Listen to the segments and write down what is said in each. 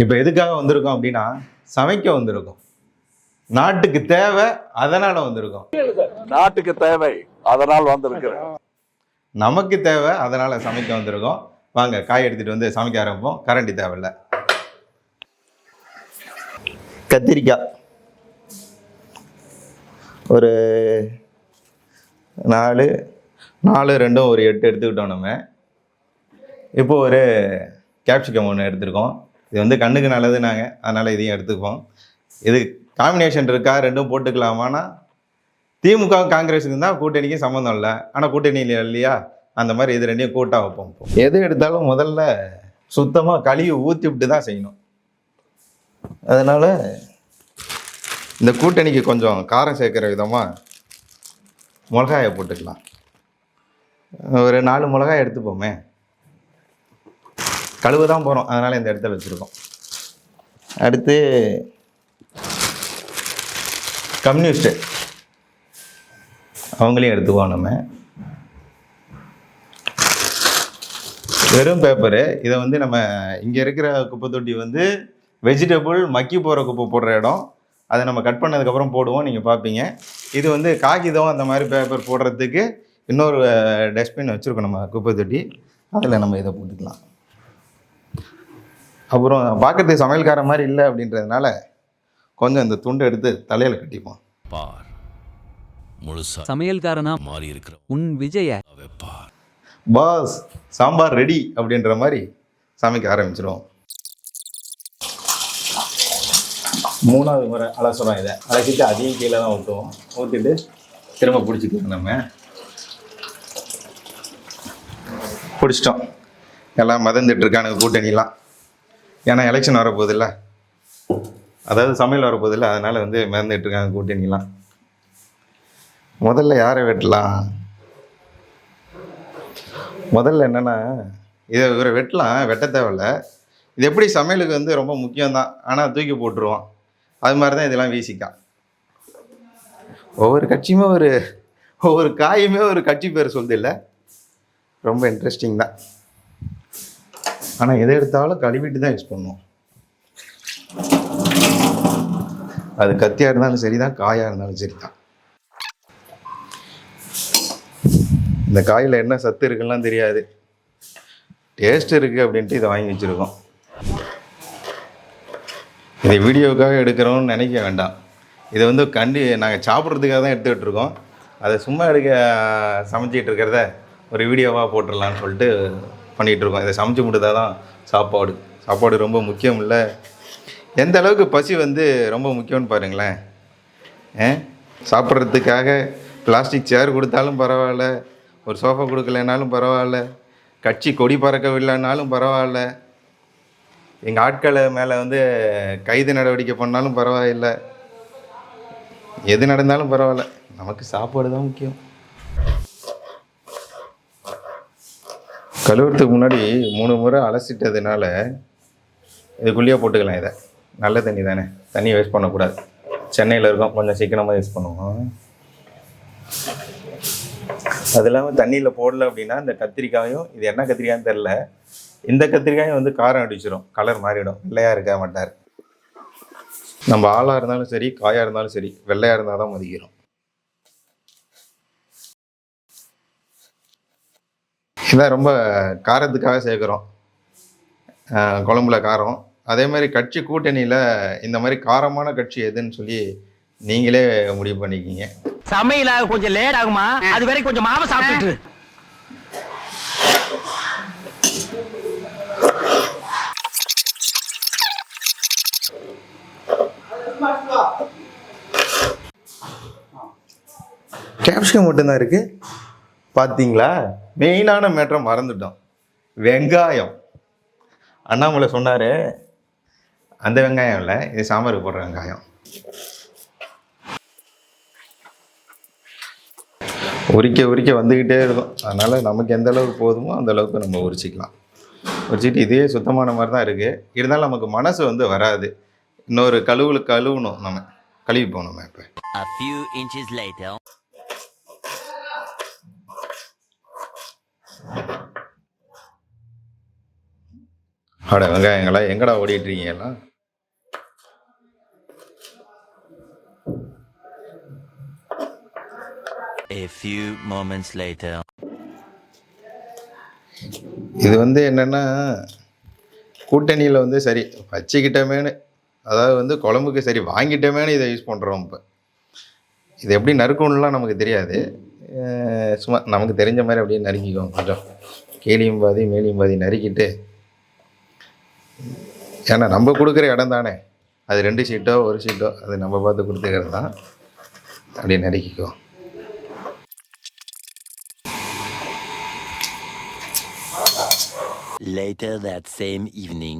இப்போ எதுக்காக வந்திருக்கோம் அப்படின்னா சமைக்க வந்திருக்கோம். நாட்டுக்கு தேவை அதனால வந்திருக்கோம். நாட்டுக்கு தேவை அதனால் வந்திருக்கிறேன். நமக்கு தேவை அதனால சமைக்க வந்திருக்கோம். வாங்க காய் எடுத்துட்டு வந்து சமைக்க ஆரம்பிப்போம். கரண்டி தேவையில்ல. கத்திரிக்காய். ஒரு நாலு நாலு ரெண்டும் ஒரு எட்டு எடுத்துக்கிட்டோம் நம்ம. இப்போ ஒரு கேப்சிகம் ஒன்று எடுத்திருக்கோம். இது வந்து கண்ணுக்கு நல்லது நாங்கள் அதனால் இதையும் எடுத்துக்குவோம். இது காம்பினேஷன் இருக்கா? ரெண்டும் போட்டுக்கலாமான்னா திமுக காங்கிரஸுக்கு தான் கூட்டணிக்கும் சம்மந்தம் இல்லை. ஆனால் கூட்டணியில் இல்லையா அந்த மாதிரி இது ரெண்டையும் கூட்டாக வைப்போம். இப்போ. எது எடுத்தாலும் முதல்ல சுத்தமாக கழுவி ஊற்றி விட்டு தான் செய்யணும். அதனால் இந்த கூட்டணிக்கு கொஞ்சம் காரம் சேர்க்குற விதமாக மிளகாயை போட்டுக்கலாம். ஒரு நாலு மிளகாய் எடுத்துப்போமே. கழுவு தான் போகிறோம் அதனால் இந்த இடத்துல வச்சுருக்கோம். அடுத்து கம்யூனிஸ்ட்டு அவங்களையும் எடுத்துக்குவோம் நம்ம. வெறும் பேப்பரு இதை வந்து நம்ம இங்கே இருக்கிற குப்பை தொட்டி வந்து வெஜிடபிள் மக்கி போகிற குப்பை போடுற இடம். அதை நம்ம கட் பண்ணதுக்கப்புறம் போடுவோம். நீங்கள் பார்ப்பீங்க இது வந்து காகிதம் அந்த மாதிரி பேப்பர் போடுறதுக்கு இன்னொரு டஸ்ட்பின் வச்சுருக்கோம் நம்ம குப்பை தொட்டி. அதில் நம்ம இதை போட்டுக்கலாம். அப்புறம் பார்க்கறதுக்கு சமையல்கார மாதிரி இல்லை அப்படின்றதுனால கொஞ்சம் இந்த துண்டை எடுத்து தலையில் கட்டிப்போம். பார். முழுசா சமையல்காரனா? மாறி இருக்கிற உன் விஜய? பார். பாஸ் சாம்பார் ரெடி அப்படின்ற மாதிரி சமைக்க ஆரம்பிச்சிடும் மூணாவது முறை அலசுறோம் இதை. அலசிட்டு அதையும் கீழே தான் ஊற்றுவோம் ஊற்றிட்டு திரும்ப பிடிச்சிக்கலாம் நம்ம. பிடிச்சிட்டோம். எல்லாம் மதந்துட்டு இருக்கானுங்க கூட்டணிலாம் ஏன்னா எலெக்ஷன் வரப்போகுதுல்ல. அதாவது சமையல் வரப்போகுதுல்ல அதனால் வந்து மிதந்துட்டு இருக்காங்க கூட்டணிலாம். முதல்ல யாரை வெட்டலாம்? முதல்ல என்னென்னா இதை இவரை வெட்டலாம் வெட்ட தேவையில்ல. இது எப்படி சமையலுக்கு வந்து ரொம்ப முக்கியம்தான். ஆனால் தூக்கி போட்டுருவோம் அது மாதிரி தான் இதெல்லாம் வீசிக்கா. ஒவ்வொரு கட்சியுமே ஒரு ஒவ்வொரு காயுமே ஒரு கட்சி பேர் சொல்லுது இல்லை ரொம்ப இன்ட்ரெஸ்டிங் தான். ஆனால் எதை எடுத்தாலும் கழுவிட்டு தான் யூஸ் பண்ணுவோம். அது கத்தியாக இருந்தாலும் சரி தான் காயாக இருந்தாலும் சரி தான் இந்த காயில் என்ன சத்து இருக்குலாம் தெரியாது. டேஸ்ட் இருக்குது அப்படின்ட்டு இதை வாங்கி வச்சுருக்கோம். இதை வீடியோவுக்காக எடுக்கிறோம்னு நினைக்க வேண்டாம். இதை வந்து கண்டி நாங்கள் சாப்பிட்றதுக்காக தான் எடுத்துக்கிட்டு இருக்கோம். அதை சும்மா எடுக்க சமைச்சிக்கிட்டு இருக்கிறத ஒரு வீடியோவாக போட்டுடலான்னு சொல்லிட்டு பண்ணிகிட்டு இருக்கோம் இதை சமைச்சு முடித்தா தான் சாப்பாடு. சாப்பாடு ரொம்ப முக்கியம் இல்லை எந்த அளவுக்கு பசி வந்து ரொம்ப முக்கியம்னு பாருங்களேன். ஏ சாப்பிட்றதுக்காக பிளாஸ்டிக் சேர் கொடுத்தாலும் பரவாயில்ல. ஒரு சோஃபா கொடுக்கலனாலும் பரவாயில்ல. கட்சி கொடி பறக்கவில்லைனாலும் பரவாயில்ல. எங்கள் ஆட்களை மேலே வந்து கைது நடவடிக்கை பண்ணாலும் பரவாயில்லை. எது நடந்தாலும் பரவாயில்ல. நமக்கு சாப்பாடு தான் முக்கியம். கழுவுறதுக்கு முன்னாடி மூணு முறை அலசிட்டதுனால இதுக்குள்ளேயே போட்டுக்கலாம் இதை. நல்ல தண்ணி தானே. தண்ணியை வேஸ்ட் பண்ணக்கூடாது. சென்னையில் இருக்கோம். கொஞ்சம் சீக்கிரமாக யூஸ் பண்ணுவோம். அது இல்லாமல் தண்ணியில் போடல அப்படின்னா இந்த கத்திரிக்காயும் இது என்ன கத்திரிக்காய்னு தெரில இந்த கத்திரிக்காயும் வந்து காரம் அடிச்சிடும் கலர் மாறிடும். வெள்ளையாக இருக்க மாட்டார். நம்ம ஆளாக இருந்தாலும் சரி காயாக இருந்தாலும் சரி வெள்ளையாக இருந்தால் தான் மதிக்கிறோம். இதான் ரொம்ப காரத்துக்காக சேர்க்குறோம். குழம்புல காரம். அதே மாதிரி கட்சி கூட்டணியில் இந்த மாதிரி காரமான கட்சி எதுன்னு சொல்லி நீங்களே முடிவு பண்ணிக்கிங்க. சமையலாக கொஞ்சம் லேட் ஆகுமா? அது வரைக்கும் கொஞ்சம் மாவை சாப்பிட்டுட்டு கேப்ஷன் மட்டும்தான் இருக்கு. பார்த்தீங்களா மெயினான மேட்டரை மறந்துட்டோம். வெங்காயம். அண்ணாமலை சொன்னார் அந்த வெங்காயம் இல்லை இது சாம்பாருக்கு போடுற வெங்காயம். உரிக்க உரிக்க வந்துக்கிட்டே இருக்கும். அதனால் நமக்கு எந்த அளவுக்கு போதுமோ அந்த அளவுக்கு நம்ம உரிச்சிக்கலாம். உரிச்சிட்டு இதே சுத்தமான மாதிரி தான் இருக்குது இருந்தாலும் நமக்கு மனசு வந்து வராது. இன்னொரு கழுவுல கழுவணும் நம்ம. கழுவி போகணும் நம்ம இப்போ A few inches later. அட வெங்காயங்களா? எங்கடா ஓடிட்டு இருக்கீங்க எல்லாம் A few moments later. இது வந்து என்னென்னா கூட்டணியில் வந்து சரி வச்சுக்கிட்டோமேனு அதாவது வந்து குழம்புக்கு சரி வாங்கிட்டோமேனு இதை யூஸ் பண்ணுறோம் இப்போ. இது எப்படி நறுக்கணும்லாம் நமக்கு தெரியாது. சும்மா நமக்கு தெரிஞ்ச மாதிரி அப்படியே நறுக்கிக்குவோம் கொஞ்சம். கீழியும் பாதி மேலியும் பாதி நறுக்கிட்டு ஏன்னா நம்ம கொடுக்குற இடம் தானே. அது ரெண்டு சீட்டோ ஒரு சீட்டோ அது நம்ம பார்த்து கொடுத்துக்கிறது தான். அப்படியே நறுக்கிக்குவோம் Later that same evening.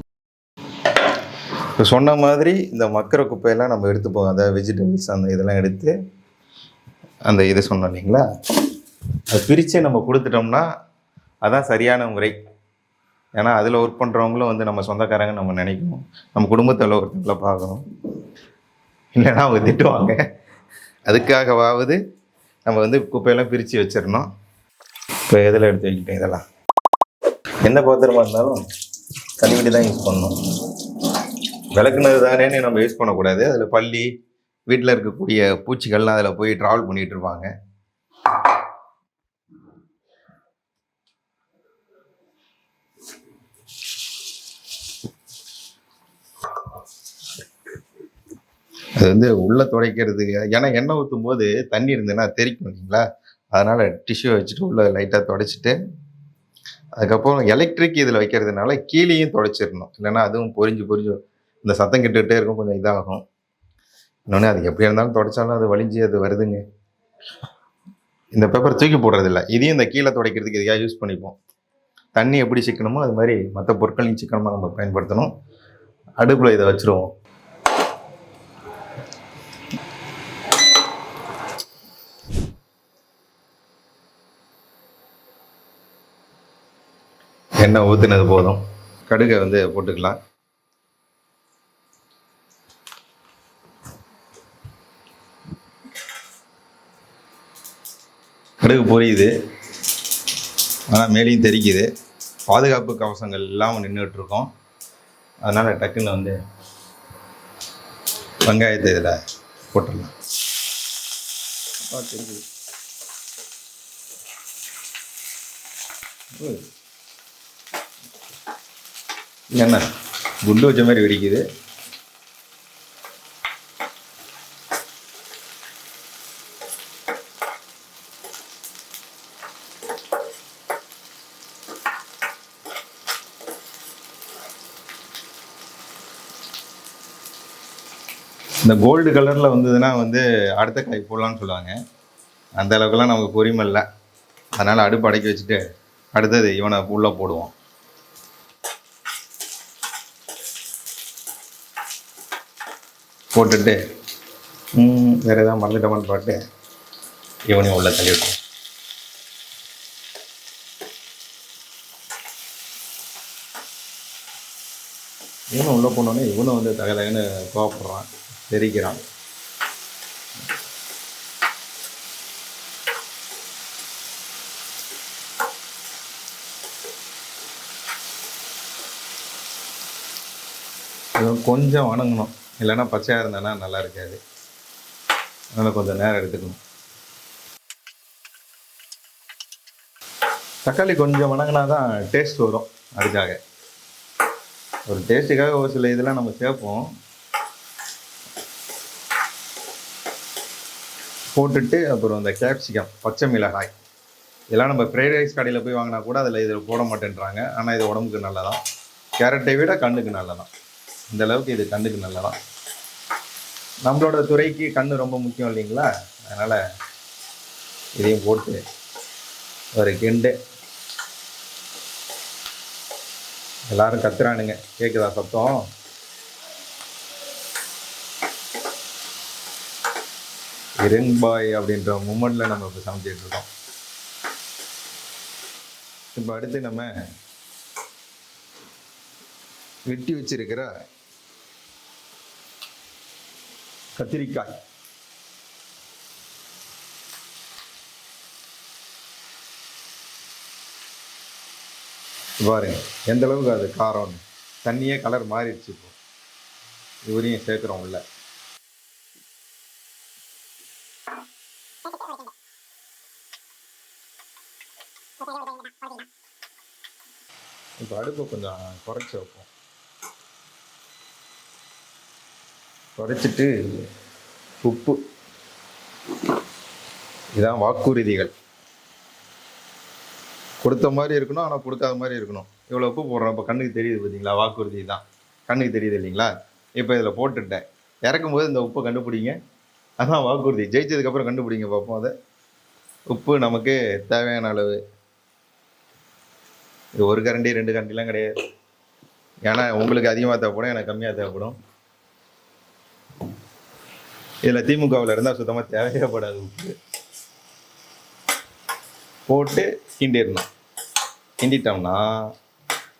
இப்போ சொன்ன மாதிரி இந்த மக்கிற குப்பையெல்லாம் நம்ம எடுத்துப்போம் அதாவது வெஜிடபிள்ஸ் அந்த இதெல்லாம் எடுத்து அந்த இது சொன்னோம் இல்லைங்களா? அதை பிரித்து நம்ம கொடுத்துட்டோம்னா அதான் சரியான முறை. ஏன்னா அதில் ஒர்க் பண்ணுறவங்களும் வந்து நம்ம சொந்தக்காரங்க நம்ம நினைக்கணும். நம்ம குடும்பத்தில் ஒருத்தங்களை பார்க்கணும். இல்லைன்னா அவங்க திட்டுவாங்க. அதுக்காகவாவது நம்ம வந்து குப்பையெல்லாம் பிரித்து வச்சிடணும். இப்போ எதில் எடுத்து வைக்கிட்டேன் இதெல்லாம்? எந்த பாத்திரமா இருந்தாலும் கழுவிட்டு தான் யூஸ் பண்ணணும். விளக்குனது தானேன்னு நம்ம யூஸ் பண்ணக்கூடாது. அதில் பள்ளி வீட்டில் இருக்கக்கூடிய பூச்சிகள்லாம் அதில் போய் ட்ராவல் பண்ணிகிட்டு இருப்பாங்க. அது வந்து உள்ளே துடைக்கிறதுக்கு ஏன்னா எண்ணெய் ஊற்றும் போது தண்ணி இருந்ததுன்னா தெரிக்கும் இல்லைங்களா? அதனால் டிஷ்யூ வச்சுட்டு உள்ளே லைட்டாக துடைச்சிட்டு அதுக்கப்புறம் எலக்ட்ரிக் இதில் வைக்கிறதுனால கீழேயும் துடைச்சிடணும். இல்லைன்னா அதுவும் பொறிஞ்சு பொறிஞ்சு இந்த சத்தம் கெட்டுக்கிட்டே இருக்கும் கொஞ்சம் இதாகும். இன்னொன்று அது எப்படி இருந்தாலும் துடைச்சாலும் அது வலிஞ்சு அது வருதுங்க. இந்த பேப்பர் தூக்கி போடுறதில்ல. இதையும் இந்த கீழே துடைக்கிறதுக்கு இதையாக யூஸ் பண்ணிப்போம்? தண்ணி எப்படி சிக்கணுமோ அது மாதிரி மற்ற பொருட்களையும் சிக்கனமாக நம்ம பயன்படுத்தணும். அடுப்பில் இதை வச்சுருவோம். எண்ணெய் ஊற்றுனது போதும். கடுகை வந்து போட்டுக்கலாம். கடுகு பொரியுது. ஆனால் மேலேயும் தெரிக்குது. பாதுகாப்பு கவசங்கள் இல்லாமல் நின்றுட்டுருக்கோம் அதனால் டக்குன்னு வந்து வெங்காயத்தை இதில் போட்டுடலாம். தெரியுது என்ன? குண்டு வச்ச மாதிரி வெடிக்குது. இந்த கோல்டு கலரில் வந்ததுன்னா வந்து அடுத்த காய் போடலான்னு சொல்லுவாங்க. அந்த அளவுக்குலாம் நமக்கு பொறுமை இல்லை. அதனால் அடுப்பு அடக்கி வச்சுட்டு அடுத்தது இவனை உள்ளே போடுவோம். போட்டுட்டு ம், எதாவது ஏதாவது மறந்துட்டோமான்னு பார்த்து இவனையும் உள்ள தள்ளி இவனும் உள்ளே போனோடனே இவனும் வந்து தக தகன்னு கோவப்படுறான் தெரிக்கிறான் கொஞ்சம் வணங்கணும். இல்லைன்னா பச்சையாக இருந்தானா நல்லா இருக்காது. அதனால் கொஞ்சம் நேரம் எடுத்துக்கணும். தக்காளி கொஞ்சம் வணங்கினா தான் டேஸ்ட் வரும் அதுக்காக. ஒரு டேஸ்ட்டுக்காக ஒரு சில இதெல்லாம் நம்ம சேர்ப்போம். போட்டுட்டு அப்புறம் இந்த கேப்சிகம் பச்சை மிளகாய். இதெல்லாம் நம்ம ஃப்ரைட் ரைஸ் கடையில் போய் வாங்கினா கூட அதில் இதில் போட மாட்டேன்றாங்க. ஆனால் இது உடம்புக்கு நல்லதான். கேரட்டை விட கண்ணுக்கு நல்லதான். இந்த அளவுக்கு இது கண்ணுக்கு நல்லதான் நம்மளோட துறைக்கு கண்ணு ரொம்ப முக்கியம் இல்லைங்களா? அதனால் இதையும் போட்டு ஒரு கிண்டு. எல்லாரும் கத்துறானுங்க. கேட்குதா சத்தம்? இருங்பாய் அப்படின்ற மூமெண்ட்டில் நம்ம இப்போ சமைச்சிட்டு இருக்கோம். இப்போ அடுத்து நம்ம வெட்டி வச்சிருக்கிற கத்திரிக்காய். பாருங்க எந்த அளவுக்கு அது காரம்? தண்ணியே கலர் மாறிடுச்சு இப்போ. இவரையும் சேர்க்குறோம் உள்ள. இப்போ அடுப்பை கொஞ்சம் குறைச்சி வைப்போம். குறைச்சிட்டு உப்பு. இதான் வாக்குறுதிகள். கொடுத்த மாதிரி இருக்கணும் ஆனால் கொடுக்காத மாதிரி இருக்கணும். இவ்வளோ உப்பு போடுறோம் இப்போ கண்ணுக்கு தெரியுது பார்த்தீங்களா வாக்குறுதி தான். கண்ணுக்கு தெரியுது இல்லைங்களா? இப்போ இதில் போட்டுட்டேன். இறக்கும்போது இந்த உப்பை கண்டுபிடிங்க. அதான் வாக்குறுதி. ஜெயிச்சதுக்கப்புறம் கண்டுபிடிங்க பார்ப்போம் அதை. உப்பு நமக்கு தேவையான அளவு. இது ஒரு கரண்டி ரெண்டு கரண்டிலாம் கிடையாது. ஏன்னா உங்களுக்கு அதிகமாக தேவைப்படும் எனக்கு கம்மியாக தேவைப்படும். இதில் திமுகவில் இருந்தால் சுத்தமாக தேவையப்படாது உப்பு போட்டு கிண்டிடணும். கிண்டிட்டோம்னா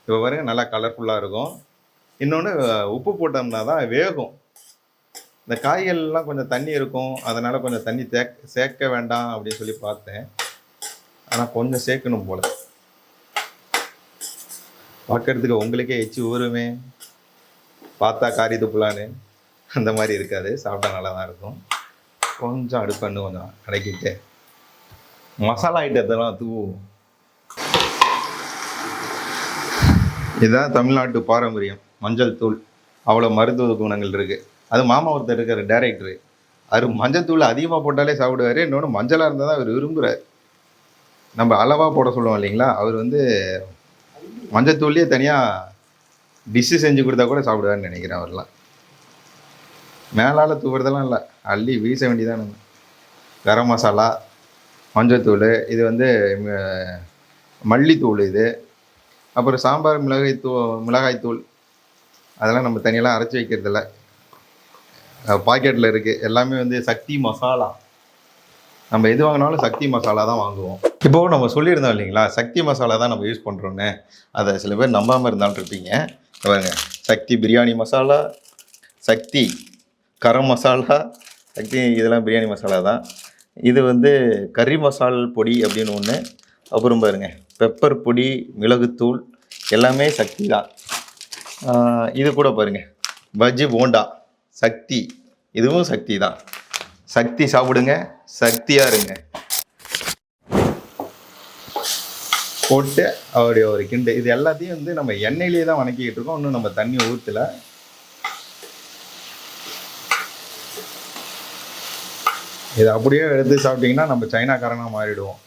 இப்போ பாருங்க நல்லா கலர்ஃபுல்லாக இருக்கும். இன்னொன்று உப்பு போட்டோம்னா தான் வேகும். இந்த காய்கள்லாம் கொஞ்சம் தண்ணி இருக்கும். அதனால் கொஞ்சம் தண்ணி தேக் சேர்க்க வேண்டாம் அப்படின்னு சொல்லி பார்த்தேன். ஆனால் கொஞ்சம் சேர்க்கணும் போல. பார்க்குறதுக்கு உங்களுக்கே எச்சு ஊருமே பார்த்தா காரி துப்புலான்னு. அந்த மாதிரி இருக்காது. சாப்பிட்டா நல்லா தான் இருக்கும். கொஞ்சம் அடுப்பண்ணு கொஞ்சம் அடக்கிட்டு மசாலா ஐட்டத்தெல்லாம் தூவும். இதுதான் தமிழ்நாட்டு பாரம்பரியம். மஞ்சள் தூள். அவ்வளோ மருத்துவ குணங்கள் இருக்குது அது மாமா ஒருத்தர் இருக்கார் டைரக்டரு அவர் மஞ்சள் தூள் அதிகமாக போட்டாலே சாப்பிடுவார். இன்னொன்று மஞ்சளாக இருந்தால் தான் அவர் விரும்புகிறார் நம்ம அளவாக போட சொல்லுவோம் இல்லைங்களா? அவர் வந்து மஞ்சள் தூள்லேயே தனியாக டிஷ்ஷு செஞ்சு கொடுத்தா கூட சாப்பிடுவாருன்னு நினைக்கிறேன் அவர்லாம். மேலால் தூவுறதெல்லாம் இல்லை. அள்ளி வீச வேண்டியதான் கரம் மசாலா மஞ்சத்தூள் இது வந்து மல்லித்தூள் இது. அப்புறம் சாம்பார் மிளகாய் தூ மிளகாய்த்தூள் அதெல்லாம் நம்ம தனியெல்லாம் அரைச்சி வைக்கிறதில்ல. பாக்கெட்டில் இருக்குது எல்லாமே வந்து சக்தி மசாலா. நம்ம எது வாங்கினாலும் சக்தி மசாலா தான் வாங்குவோம். இப்போ நம்ம சொல்லியிருந்தோம் இல்லைங்களா? சக்தி மசாலா தான் நம்ம யூஸ் பண்ணுறோன்னு அதை சில பேர் நம்பாமல் இருந்தாலும் இருப்பீங்க. பாருங்கள் சக்தி பிரியாணி மசாலா சக்தி கரம் மசாலா சக்தி இதெல்லாம் பிரியாணி மசாலா தான். இது வந்து கறி மசால் பொடி அப்படின்னு ஒன்று அப்புறம் பாருங்க பெப்பர் பொடி மிளகுத்தூள் எல்லாமே சக்தி தான். இது கூட பாருங்க பஜ்ஜி போண்டா சக்தி. இதுவும் சக்தி தான். சக்தி சாப்பிடுங்க சக்தியாக இருங்க. போட்டு அவருடைய ஒரு கிண்டு. இது எல்லாத்தையும் வந்து நம்ம எண்ணெயிலேயே தான் வணக்கிக்கிட்டு இருக்கோம். இன்னும் நம்ம தண்ணி ஊற்றல இதை அப்படியே எடுத்து சாப்பிட்டீங்கன்னா நம்ம சைனாக்காரனாக மாறிடுவோம்.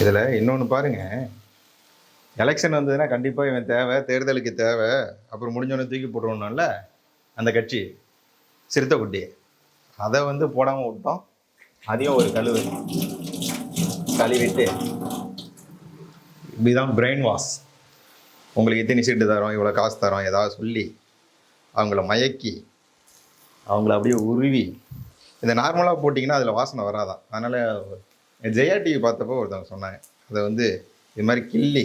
இதில் இன்னொன்று பாருங்க. எலெக்ஷன் வந்ததுன்னா கண்டிப்பாக இவன் தேவை தேர்தலுக்கு தேவை. அப்புறம் முடிஞ்சோடனே தூக்கி போட்டுருவோம்ல அந்த கட்சி சிறுத்தை குட்டி. அதை வந்து போடாமல் விட்டோம். அதையும் ஒரு கழுவு. கழுவிட்டு இப்படிதான் பிரெயின் வாஷ் உங்களுக்கு இத்தனை சீட்டு தரோம்? இவ்வளோ காசு தரோம்? ஏதாவது சொல்லி அவங்கள மயக்கி அவங்கள அப்படியே உருவி. இதை நார்மலாக போட்டிங்கன்னா அதில் வாசனை வராதான். அதனால் ஜெயா டிவி பார்த்தப்போ ஒருத்தவங்க சொன்னாங்க. அதை வந்து இது மாதிரி கிள்ளி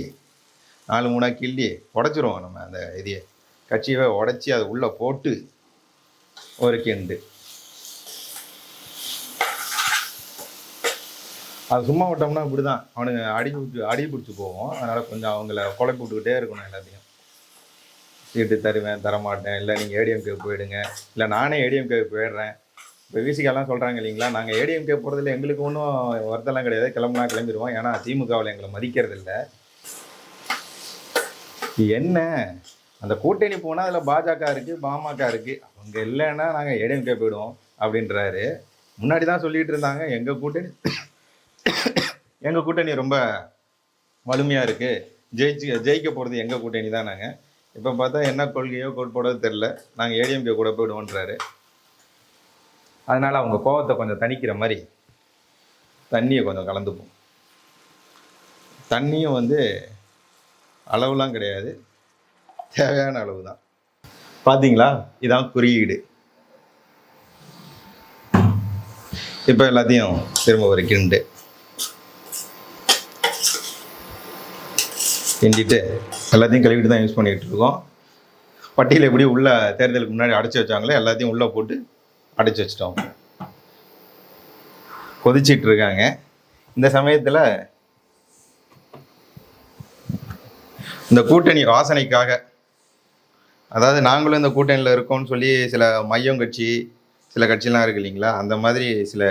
நாலு மூணாக கிள்ளி உடச்சிருவோம் நம்ம அந்த இதையே. கட்சியை உடச்சி அதை உள்ளே போட்டு ஒரு கிண்டு. அது சும்மா விட்டோம்னா இப்படி தான் அவனுங்க அடி பிடிச்சி அடி பிடிச்சி போவோம். அதனால் கொஞ்சம் அவங்கள கொலை போட்டுக்கிட்டே இருக்கணும் எல்லாத்தையும். சீட்டு தருவேன் தரமாட்டேன். இல்லை நீங்கள் ஏடிஎம்கே போயிடுங்க. இல்லை நானே ஏடிஎம்கே போயிடுறேன். இப்போ விசிகெல்லாம் சொல்கிறாங்க இல்லைங்களா? நாங்கள் ஏடிஎம்கே போகிறதுல எங்களுக்கு ஒன்றும் வருத்தெல்லாம் கிடையாது. கிளம்புனா கிளம்பிடுவோம். ஏன்னா திமுகவில் எங்களை மதிக்கிறது இல்லை. என்ன? அந்த கூட்டணி போனால் அதில் பாஜக இருக்குது பாமக இருக்குது அவங்க இல்லைன்னா நாங்கள் ஏடிஎம்கே போயிடுவோம் அப்படின்றாரு. முன்னாடி தான் சொல்லிகிட்டு இருந்தாங்க. எங்கள் கூட்டணி எங்கள் கூட்டணி ரொம்ப வலிமையாக இருக்குது ஜெயிச்சு ஜெயிக்க போகிறது எங்கள் கூட்டணி தான் நாங்கள் இப்போ பார்த்தா என்ன கொள்கையோ கோட்பாடோ தெரில நாங்கள் ஏடிஎம்கே கூட போயிடுவோன்றாரு. அதனால் அவங்க கோவத்தை கொஞ்சம் தணிக்கிற மாதிரி தண்ணியை கொஞ்சம் கலந்துப்போம். தண்ணியும் வந்து அளவுலாம் கிடையாது. தேவையான அளவு தான். பார்த்தீங்களா இதான் குறியீடு. இப்போ எல்லாத்தையும் திரும்ப ஒரு கிண்டு. கிண்டிட்டு எல்லாத்தையும் கழுவிட்டு தான் யூஸ் பண்ணிகிட்டு இருக்கோம் பட்டியில் எப்படி உள்ளே தேர்தலுக்கு முன்னாடி அடைச்சி வச்சாங்களோ எல்லாத்தையும் உள்ளே போட்டு அடைச்சி வச்சிட்டோம். கொதிச்சிட்டு இருக்காங்க. இந்த சமயத்தில் இந்த கூட்டணி வாசனைக்காக அதாவது நாங்களும் இந்த கூட்டணியில் இருக்கோம்னு சொல்லி சில மையம் கட்சி சில கட்சிலாம் இருக்கு இல்லைங்களா? அந்த மாதிரி சில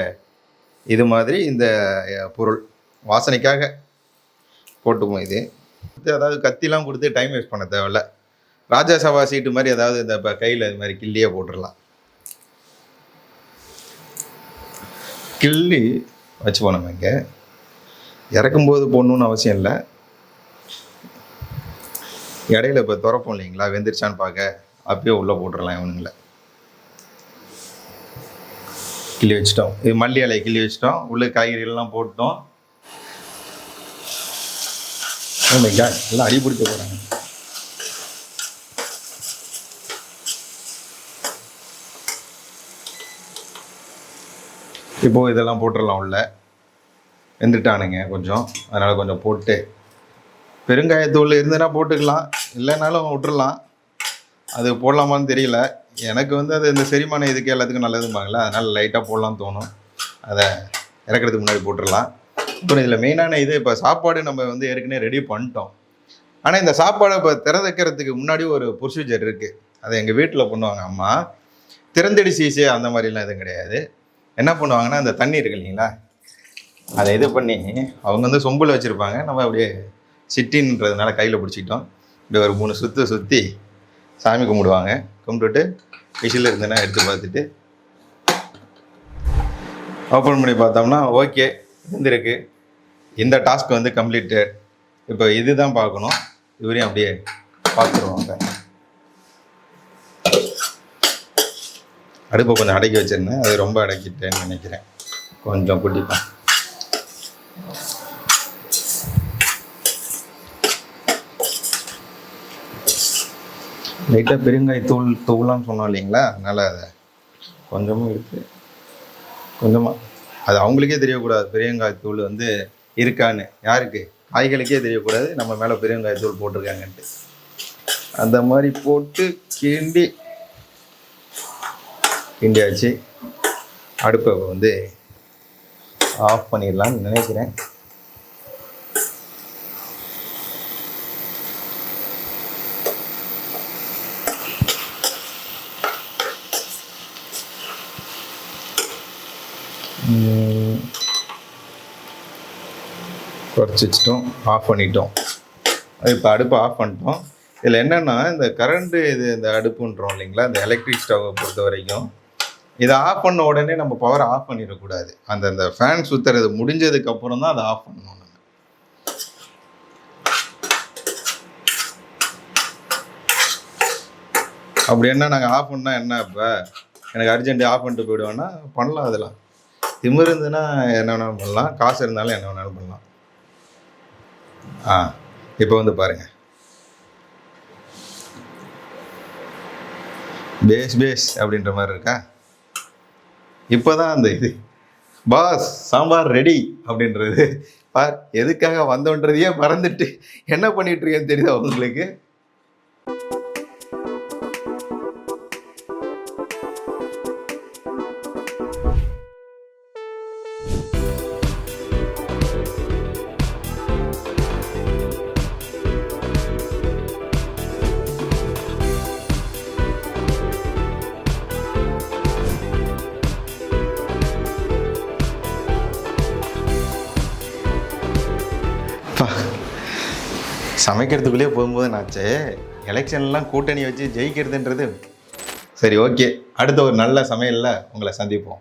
இது மாதிரி இந்த பொருள் வாசனைக்காக போட்டுப்போம் இது. அதாவது கத்திலாம் கொடுத்து டைம் வேஸ்ட் பண்ண தேவையில்ல. ராஜ்யசபா சீட்டு மாதிரி ஏதாவது இந்த இப்போ கையில் இது மாதிரி கிள்ளியே போட்டுடலாம் கிள்ளி வச்சுப்போம் நம்ம இங்கே. இறக்கும்போது போடணுன்னு அவசியம் இல்லை. இடையில இப்போ திறப்போம் இல்லைங்களா? வெந்துருச்சான்னு பார்க்க. அப்பயே உள்ளே போட்டுடலாம் இவனுங்களை. கிள்ளி வச்சிட்டோம். இது மல்லி இலையை கிள்ளி வச்சிட்டோம். உள்ளே காய்கறிகள்லாம் போட்டோம். Oh எல்லாம் அடிபிடிக்க போகிறாங்க இப்போ இதெல்லாம் போட்டுடலாம் உள்ள. வெந்துட்டானுங்க கொஞ்சம். அதனால் கொஞ்சம் போட்டு. பெருங்காயத்தூள் இருந்ததுன்னா போட்டுக்கலாம். இல்லைனாலும் விட்டுடலாம் அது போடலாமான்னு தெரியல. எனக்கு வந்து அது இந்த செரிமான இதுக்கு எல்லாத்துக்கும் நல்லதும்பாங்களே அதனால் லைட்டாக போடலாம்னு தோணும். அதை இறக்கிறதுக்கு முன்னாடி போட்டுடலாம் அப்புறம் இதில் மெயினான இது இப்போ சாப்பாடு நம்ம வந்து ஏற்கனவே ரெடி பண்ணிட்டோம். ஆனால் இந்த சாப்பாடை இப்போ திறந்துக்கிறதுக்கு முன்னாடி ஒரு ப்ரொசீஜர் இருக்குது அதை எங்கள் வீட்டில் பண்ணுவாங்க அம்மா. திறந்தடி சீசு அந்த மாதிரிலாம் எதுவும் கிடையாது. என்ன பண்ணுவாங்கன்னா அந்த தண்ணி இருக்கு இல்லைங்களா? அதை இது பண்ணி அவங்க வந்து சொம்பில் வச்சுருப்பாங்க. நம்ம அப்படியே சிட்டின்றதுனால கையில் பிடிச்சிக்கிட்டோம். இப்படி ஒரு மூணு சுற்று சுற்றி சாமி கும்பிடுவாங்க. கும்பிட்டுட்டு விசில் இருந்தேன்னா எடுத்து பார்த்துட்டு ஓப்பன் பண்ணி பார்த்தோம்னா ஓகே இருந்திருக்கு. இந்த டாஸ்க் வந்து கம்ப்ளீட்டட் இப்போ இதுதான் பார்க்கணும். இவரையும் அப்படியே பார்த்துருவாங்க அடுப்பை கொஞ்சம் அடக்கி வச்சிருந்தேன். அது ரொம்ப அடக்கிட்டேன்னு நினைக்கிறேன். கொஞ்சம் குட்டிப்பேன் லைட்டாக பெருங்காய் தூள் தூளான்னு சொன்னோம் இல்லைங்களா? அதனால் அதை கொஞ்சமும் இருக்குது கொஞ்சமாக அது அவங்களுக்கே தெரியக்கூடாது. பெரியங்காய் தூள் வந்து இருக்கான்னு. யாருக்கு? காய்களுக்கே தெரியக்கூடாது. நம்ம மேலே பெரியங்காய் தூள் போட்டிருக்காங்கன்ட்டு. அந்த மாதிரி போட்டு கிண்டி கிண்டியாச்சு. அடுப்பை வந்து ஆஃப் பண்ணிடலாம்னு நினைக்கிறேன். குறைச்சி வச்சிட்டோம். ஆஃப் பண்ணிட்டோம். இப்போ அடுப்பை ஆஃப் பண்ணிட்டோம். இதில் என்னென்னா இந்த கரண்ட்டு இது இந்த அடுப்புன்றோம் இல்லைங்களா? இந்த எலக்ட்ரிக் ஸ்டவ்வை பொறுத்த வரைக்கும் இதை ஆஃப் பண்ண உடனே நம்ம பவரை ஆஃப் பண்ணிடக்கூடாது. அந்த அந்த ஃபேன் சுற்றுறது முடிஞ்சதுக்கப்புறம் தான் அதை ஆஃப் பண்ணணும் அப்படி என்ன நாங்கள் ஆஃப் பண்ணால் என்ன இப்போ எனக்கு அர்ஜென்ட்டு ஆஃப் பண்ணிட்டு போயிடுவேன்னா பண்ணலாம் அதெல்லாம். திமிரு இருந்துன்னா என்ன வேணாலும் பண்ணலாம். காசு இருந்தாலும் என்ன வேணாலும் பண்ணலாம். ஆ இப்போ வந்து பாருங்க. பேஸ் பேஸ் அப்படின்ற மாதிரி இருக்கா? இப்போதான் அந்த இது. பாஸ் சாம்பார் ரெடி அப்படின்றது. பார் எதுக்காக வந்தோன்றதையே மறந்துட்டு என்ன பண்ணிட்டு இருக்கேன்னு தெரியுதா உங்களுக்கு? சமைக்கிறதுக்குள்ளேயே போகும்போது நாச்சு எலெக்ஷன்லாம் கூட்டணி வச்சு ஜெயிக்கிறதுன்றது சரி ஓகே. அடுத்த ஒரு நல்ல சமையலில் உங்களை சந்திப்போம்.